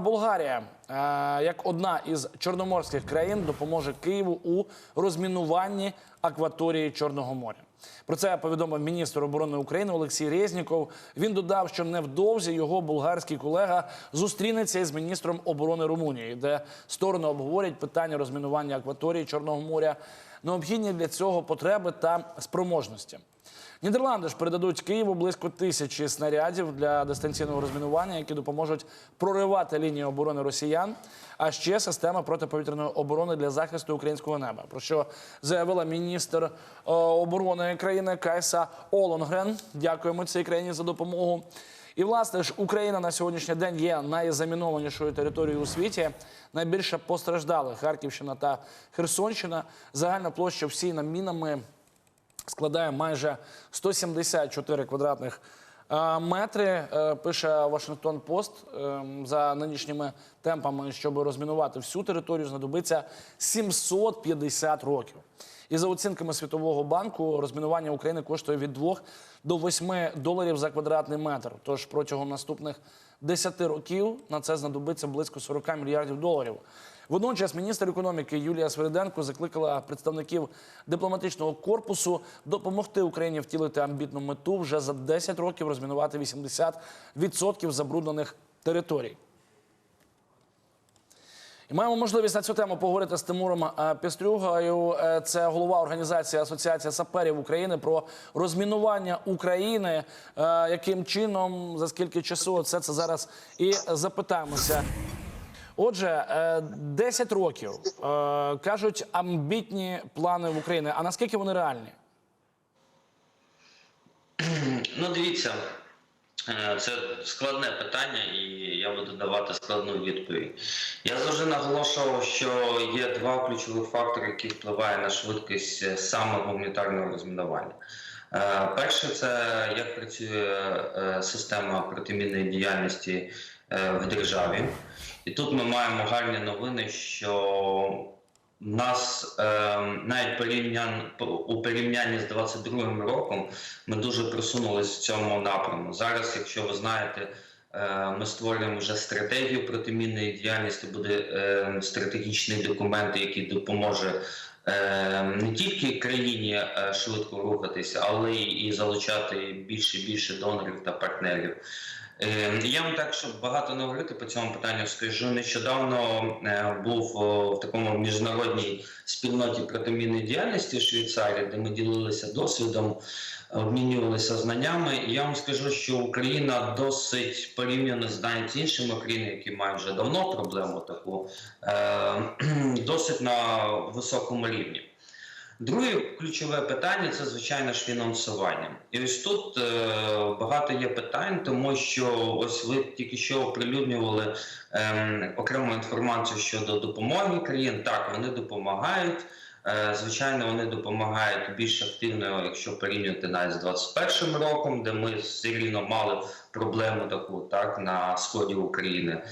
Болгарія, е, як одна із чорноморських країн, допоможе Києву у розмінуванні акваторії Чорного моря. Про це повідомив міністр оборони України Олексій Резніков. Він додав, що невдовзі його болгарський колега зустрінеться із міністром оборони Румунії, де сторони обговорять питання розмінування акваторії Чорного моря, необхідні для цього потреби та спроможності. Нідерланди ж передадуть Києву близько тисячі снарядів для дистанційного розмінування, які допоможуть проривати лінії оборони росіян, а ще система протиповітряної оборони для захисту українського неба. Про що заявила міністр е, оборони країни Кайса Олонгрен. Дякуємо цій країні за допомогу. І власне ж Україна на сьогоднішній день є найзамінованішою територією у світі. Найбільше постраждали Харківщина та Херсонщина. Загальна площа всіяна мінами складає майже 174 квадратних метри. Е, Пише Вашингтон Пост Е, за нинішніми темпами, щоб розмінувати всю територію, знадобиться 750 років. І за оцінками Світового банку, розмінування України коштує від 2 до 8 доларів за квадратний метр. Тож протягом наступних 10 років на це знадобиться близько 40 мільярдів доларів. Водночас міністр економіки Юлія Свириденко закликала представників дипломатичного корпусу допомогти Україні втілити амбітну мету вже за 10 років розмінувати 80% забруднених територій. І маємо можливість на цю тему поговорити з Тимуром е, Пістрюгою. Е, Це голова організації Асоціація саперів України про розмінування України. Е, Яким чином, за скільки часу все це зараз і запитаємося. Отже, е, 10 років е, кажуть амбітні плани в Україні. А наскільки вони реальні? Ну, дивіться, е, це складне питання, і я буду давати складну відповідь. Я завжди наголошував, що є два ключових фактори, які впливають на швидкість е, саме гуманітарного розмінування. Е, Перше, це як працює е, система протимінної діяльності е, в державі. І тут ми маємо гарні новини, що нас е, навіть порівнян у порівнянні з 22-м роком ми дуже просунулися в цьому напряму. Зараз, якщо ви знаєте, е, ми створюємо вже стратегію протимінної діяльності, буде е, стратегічний документ, який допоможе. е, Не тільки країні е, швидко рухатися, але і залучати більше і більше донорів та партнерів. Е, Я вам так, щоб багато не говорити по цьому питанню, скажу нещодавно е, був в такому міжнародній спільноті протимінної діяльності в Швейцарії, де ми ділилися досвідом, обмінювалися знаннями. І я вам скажу, що Україна досить порівняно з навіть іншими країнами, які мають вже давно проблему таку, е, досить на високому рівні. Друге ключове питання це звичайно ж фінансування. І ось тут е, багато є питань, тому що ось ви тільки що оприлюднювали е, окрему інформацію щодо допомоги країн. Так, вони допомагають. Е, звичайно, вони допомагають більш активно, якщо порівнювати навіть з 21 роком, де ми все рівно мали проблему таку так на сході України.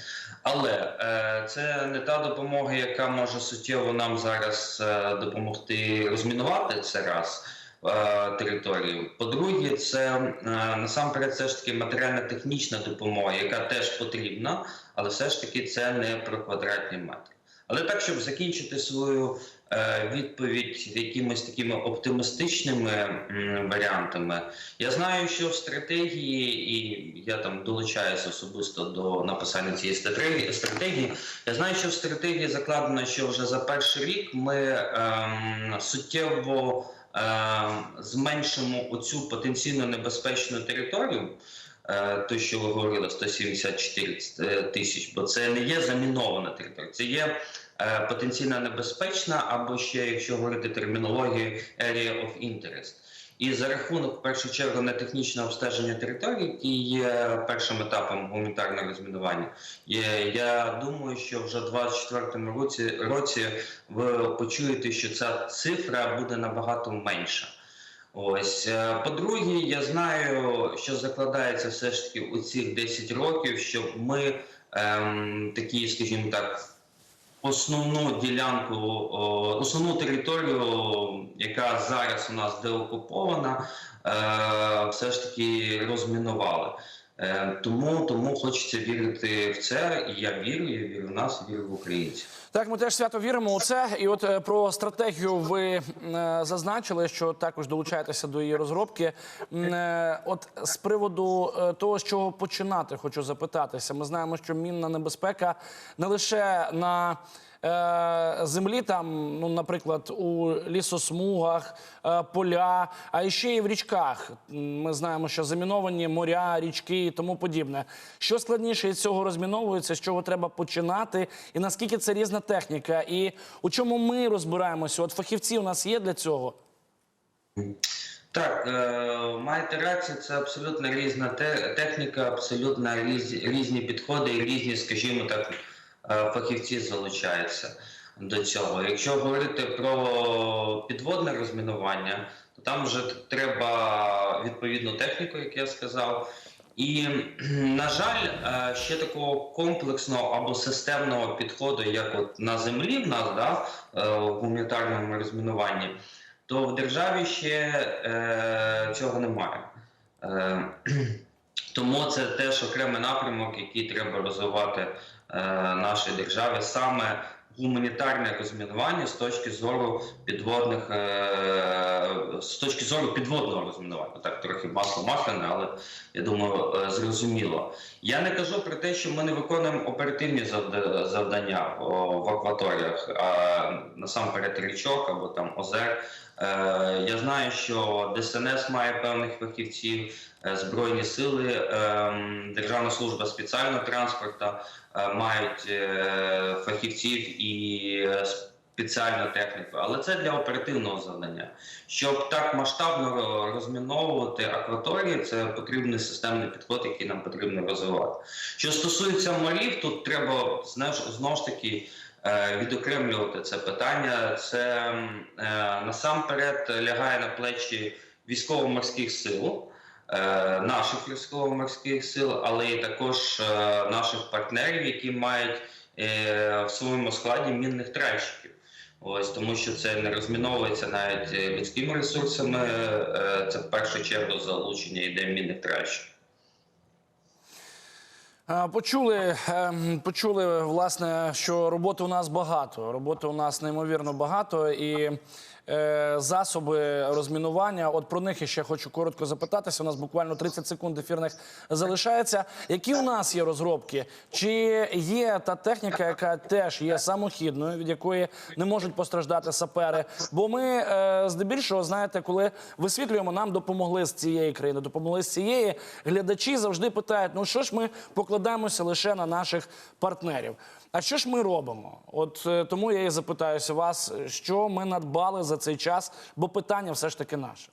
Але е, це не та допомога, яка може суттєво нам зараз е, допомогти розмінувати це раз територію. По-друге, це насамперед все ж таки матеріально-технічна допомога, яка теж потрібна, але все ж таки це не про квадратні метри. Але так, щоб закінчити свою е, відповідь якимись такими оптимістичними варіантами, я знаю, що в стратегії, і я там долучаюся особисто до написання цієї стратегії, стратегії. Я знаю, що в стратегії закладено, що вже за перший рік ми ем, суттєво ем, зменшимо оцю потенційно небезпечну територію. Е, те, що ви говорили, 174 тисяч, бо це не є замінована територія, це є е, потенційно небезпечна, або ще, якщо говорити термінологією, area of interest. І за рахунок, в першу чергу, нетехнічного обстеження території, який є першим етапом гуманітарного розмінування, я думаю, що вже в 2024 році, році ви почуєте, що ця цифра буде набагато менша. Ось Е, по-друге, я знаю, що закладається все ж таки у цих 10 років, щоб ми ем, такі, скажімо так, основну ділянку, о, основну територію, яка зараз у нас деокупована, е, все ж таки розмінували. Е, Тому, тому хочеться вірити в це, і я вірю, я вірю в нас, вірю в українців. Так, ми теж свято віримо у це. І от е, про стратегію ви е, зазначили, що також долучаєтеся до її розробки. Е, От з приводу того, з чого починати, хочу запитатися. Ми знаємо, що мінна небезпека не лише на землі, там, ну, наприклад, у лісосмугах, поля, а ще і в річках. Ми знаємо, що заміновані моря, річки і тому подібне. Що складніше із цього розміновується, з чого треба починати, і наскільки це різна техніка, і у чому ми розбираємося? От фахівці у нас є для цього. Так, е, маєте рацію, це абсолютно різна техніка, абсолютно різні, підходи і різні, скажімо так, е, фахівці залучаються до цього. Якщо говорити про підводне розмінування, то там вже треба відповідну техніку, як я сказав. І, на жаль, е, ще такого комплексного або системного підходу, як от на землі в нас, да, е, в гуманітарному розмінуванні, то в державі ще е, цього немає. Е, тому це теж окремий напрямок, який треба розвивати е, нашій державі, саме гуманітарне розмінування з точки зору підводних, е, з точки зору підводного розмінування. Так, трохи масло масляне, але я думаю, е, зрозуміло. Я не кажу про те, що ми не виконуємо оперативні завда- завдання в акваторіях, а насамперед річок або там озер. Е, Я знаю, що ДСНС має певних фахівців, е, Збройні сили, ем, Державна служба спеціального транспорту е, мають е, фахівців і е, спеціальну техніку, але це для оперативного завдання. Щоб так масштабно розміновувати акваторії, це потрібний системний підход, який нам потрібно розвивати. Що стосується морів, тут треба знову ж таки е, відокремлювати це питання. Це е, насамперед лягає на плечі військово-морських сил. е, Наших військово-морських сил, але і також е, наших партнерів, які мають е, в своєму складі мінних тральщиків. Ось тому, що це не розміновується навіть е, людськими ресурсами. е, Це в першу чергу залучення йде мінних тральщиків. Е, Почули, ем, почули, власне, що роботи у нас багато. Роботи у нас неймовірно багато і засоби розмінування. От про них я ще хочу коротко запитатися. У нас буквально 30 секунд ефірних залишається. Які у нас є розробки? Чи є та техніка, яка теж є самохідною, від якої не можуть постраждати сапери? Бо ми е, здебільшого, знаєте, коли висвітлюємо, нам допомогли з цієї країни, допомогли з цієї. Глядачі завжди питають: ну що ж ми покладаємося лише на наших партнерів? А що ж ми робимо? От е, тому я і запитаюся вас, що ми надбали за цей час, бо питання все ж таки наше.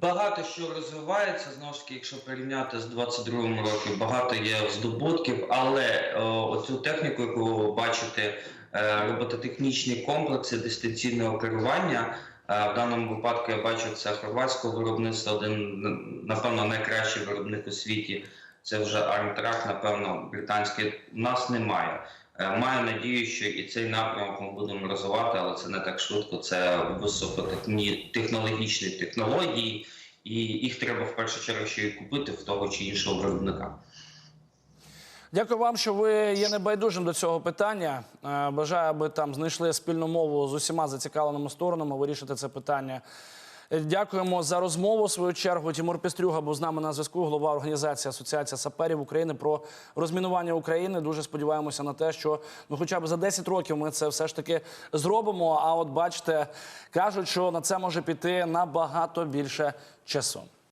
Багато що розвивається знову ж таки, якщо порівняти з 22-м роком, багато є здобутків, але о, оцю техніку, яку ви бачите, е, робототехнічні комплекси дистанційного керування. е, В даному випадку я бачу це хорватського виробництва, один напевно найкращий виробник у світі. Це вже Армтрак, напевно, британський. У нас немає. Е, Маю надію, що і цей напрямок ми будемо розвивати, але це не так швидко. Це високотехнологічні технології, і їх треба в першу чергу ще й купити в того чи іншого виробника. Дякую вам, що ви є небайдужим до цього питання. Е, Бажаю, аби там знайшли спільну мову з усіма зацікавленими сторонами вирішити це питання. Дякуємо за розмову. В свою чергу Тимур Пестрюга був з нами на зв'язку. Голова організації Асоціація саперів України про розмінування України. Дуже сподіваємося на те, що ну, хоча б за 10 років ми це все ж таки зробимо. А от бачите, кажуть, що на це може піти набагато більше часу.